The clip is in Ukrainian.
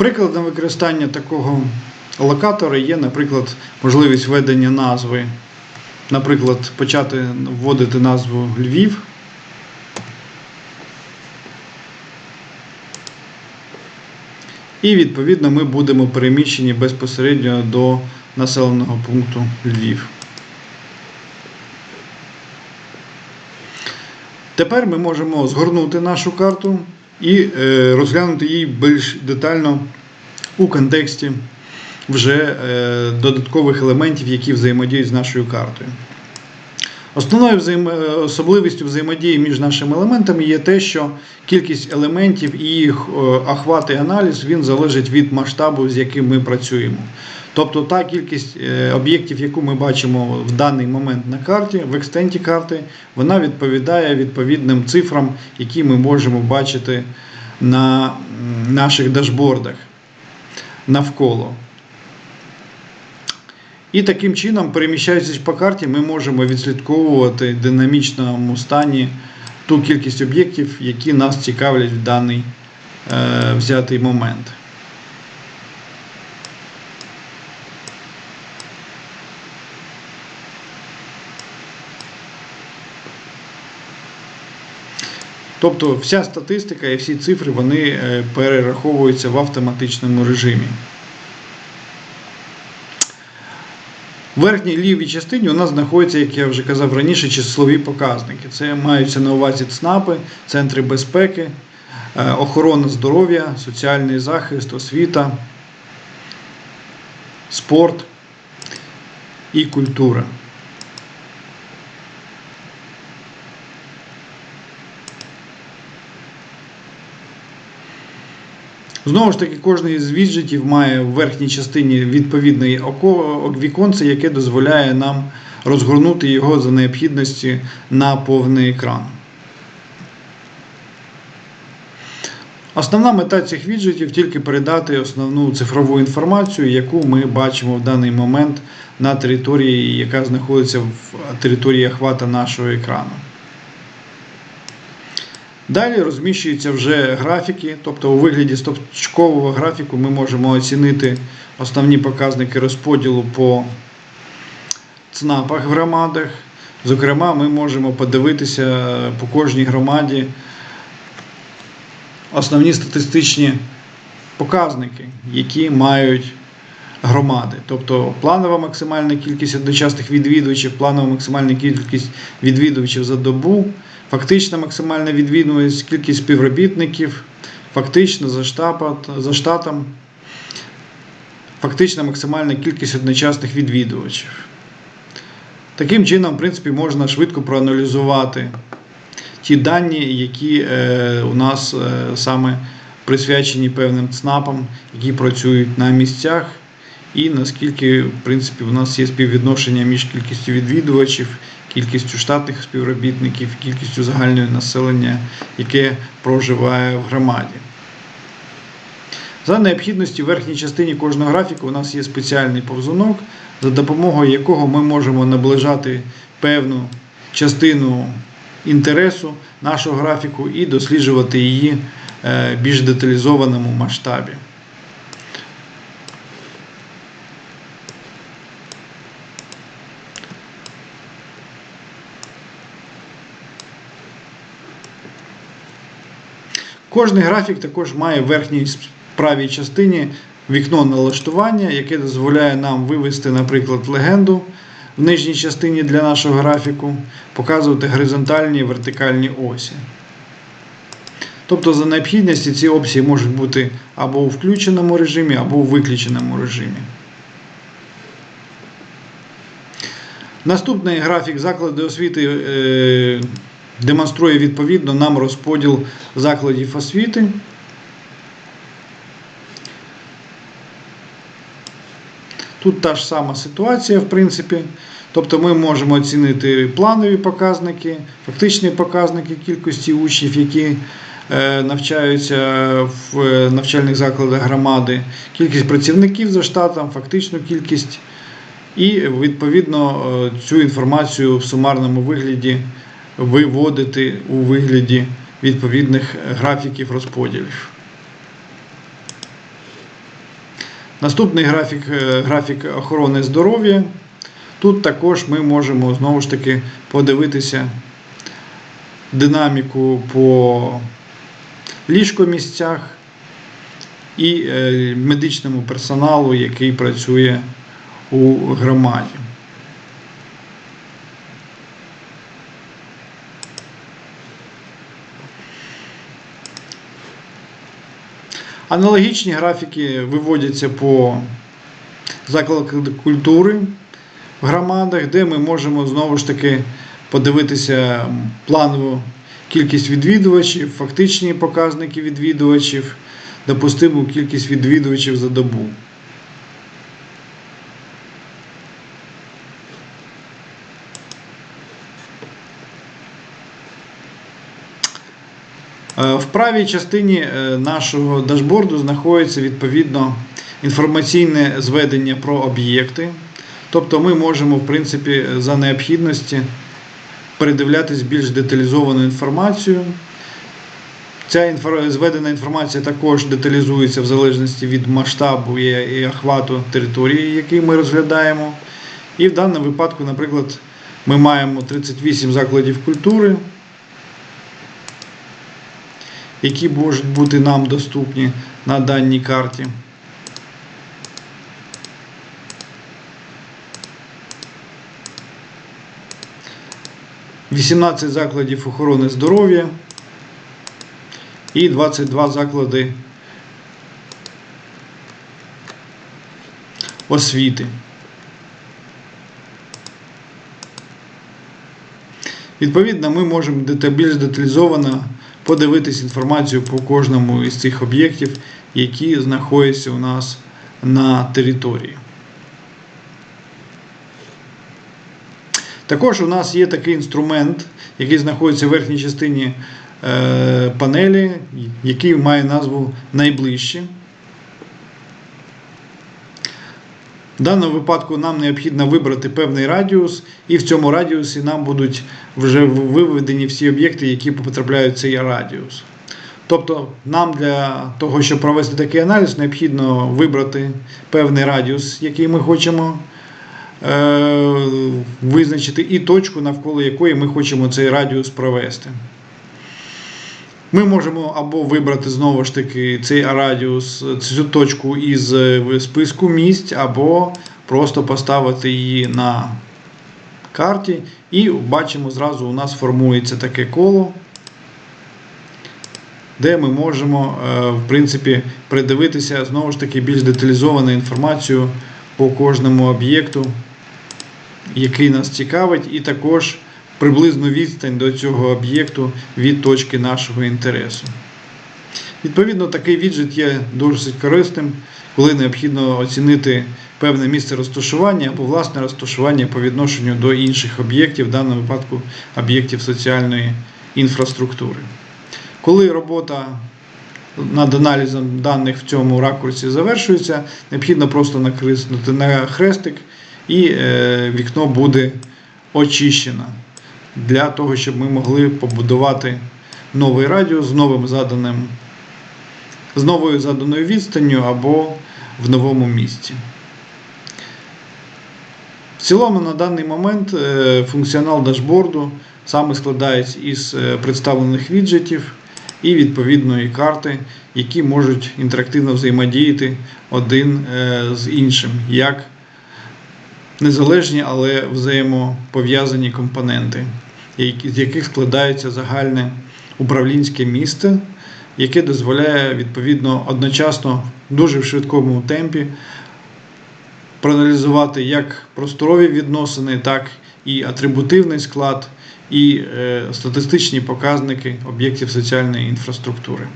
Прикладом використання такого локатора є, наприклад, можливість введення назви. Наприклад, почати вводити назву Львів. І відповідно ми будемо переміщені безпосередньо до населеного пункту Львів. Тепер ми можемо згорнути нашу карту і е, розглянути її більш детально у контексті вже е, додаткових елементів, які взаємодіють з нашою картою. Основною взаєм... особливістю взаємодії між нашими елементами є те, що кількість елементів і їх е, охват і аналіз він залежить від масштабу, з яким ми працюємо. Тобто та кількість е, об'єктів, яку ми бачимо в даний момент на карті, в екстенті карти, вона відповідає відповідним цифрам, які ми можемо бачити на наших дашбордах навколо. І таким чином, переміщаючись по карті, ми можемо відслідковувати в динамічному стані ту кількість об'єктів, які нас цікавлять в даний е, взятий момент. Тобто вся статистика і всі цифри вони е, перераховуються в автоматичному режимі. В верхній лівій частині у нас знаходяться, як я вже казав раніше, числові показники. Це маються на увазі ЦНАПи, центри безпеки, е, охорона здоров'я, соціальний захист, освіта, спорт і культура. Знову ж таки, кожен з віджитів має в верхній частині відповідне віконце, яке дозволяє нам розгорнути його за необхідності на повний екран. Основна мета цих віджитів тільки передати основну цифрову інформацію, яку ми бачимо в даний момент на території, яка знаходиться в території охвата нашого екрану. Далі розміщуються вже графіки, тобто у вигляді стовпчикового графіку ми можемо оцінити основні показники розподілу по ЦНАПах в громадах. Зокрема, ми можемо подивитися по кожній громаді основні статистичні показники, які мають громади. Тобто планова максимальна кількість одночасних відвідувачів, планова максимальна кількість відвідувачів за добу, фактична максимальна відвідуваність, кількість співробітників, фактично за, штапа, за штатом, фактична максимальна кількість одночасних відвідувачів. Таким чином, в принципі, можна швидко проаналізувати ті дані, які е, у нас е, саме присвячені певним ЦНАПам, які працюють на місцях, і наскільки, в принципі, у нас є співвідношення між кількістю відвідувачів, кількістю штатних співробітників, кількістю загального населення, яке проживає в громаді. За необхідності в верхній частині кожного графіку у нас є спеціальний повзунок, за допомогою якого ми можемо наближати певну частину інтересу нашого графіку і досліджувати її е, більш деталізованому масштабі. Кожний графік також має в верхній правій частині вікно налаштування, яке дозволяє нам вивести, наприклад, легенду в нижній частині для нашого графіку, показувати горизонтальні і вертикальні осі. Тобто, за необхідності ці опції можуть бути або у включеному режимі, або у виключеному режимі. Наступний графік заклади освіти е, демонструє відповідно нам розподіл закладів освіти. Тут та ж сама ситуація, в принципі. Тобто ми можемо оцінити планові показники, фактичні показники кількості учнів, які е, навчаються в е, навчальних закладах громади, кількість працівників за штатом, фактичну кількість. І відповідно е, цю інформацію в сумарному вигляді виводити у вигляді відповідних графіків розподілів. Наступний графік, е, графік охорони здоров'я. Тут також ми можемо знову ж таки подивитися динаміку по ліжкомісцях і е, медичному персоналу, який працює у громаді. Аналогічні графіки виводяться по закладах культури в громадах, де ми можемо знову ж таки подивитися планову кількість відвідувачів, фактичні показники відвідувачів, допустиму кількість відвідувачів за добу. В правій частині е, нашого дашборду знаходиться відповідно інформаційне зведення про об'єкти. Тобто ми можемо, в принципі, за необхідності передивлятись більш деталізовану інформацію. Ця зведена інформація також деталізується в залежності від масштабу і охвату території, який ми розглядаємо. І в даному випадку, наприклад, ми маємо 38 закладів культури, які можуть бути нам доступні на даній карті. Вісімнадцять закладів охорони здоров'я і 22 заклади освіти. Відповідно, ми можемо більш деталізовано подивитись інформацію по кожному із цих об'єктів, які знаходяться у нас на території. Також у нас є такий інструмент, який знаходиться в верхній частині е, панелі, який має назву найближче. В даному випадку нам необхідно вибрати певний радіус, і в цьому радіусі нам будуть вже виведені всі об'єкти, які потрапляють в цей радіус. Тобто нам для того, щоб провести такий аналіз, необхідно вибрати певний радіус, який ми хочемо е, визначити, і точку, навколо якої ми хочемо цей радіус провести. Ми можемо або вибрати знову ж таки цей радіус, цю точку із е, списку місць, або просто поставити її на карті, і бачимо, зразу у нас формується таке коло, де ми можемо, е, в принципі, придивитися знову ж таки більш деталізовану інформацію по кожному об'єкту, який нас цікавить, і також приблизну відстань до цього об'єкту від точки нашого інтересу. Відповідно, такий віджит є досить корисним, коли необхідно оцінити певне місце розташування або власне розташування по відношенню до інших об'єктів, в даному випадку об'єктів соціальної інфраструктури. Коли робота над аналізом даних в цьому ракурсі завершується, необхідно просто накреслити на хрестик і е, вікно буде очищено для того, щоб ми могли побудувати новий радіус з новим заданим, з новою заданою відстанню або в новому місці. В цілому на даний момент е, функціонал дашборду саме складається із е, представлених віджитів і відповідної карти, які можуть інтерактивно взаємодіяти один е, з іншим, як незалежні, але взаємопов'язані компоненти, з яких складається загальне управлінське місце, яке дозволяє відповідно одночасно в дуже швидкому темпі проаналізувати як просторові відносини, так і атрибутивний склад, і е, статистичні показники об'єктів соціальної інфраструктури.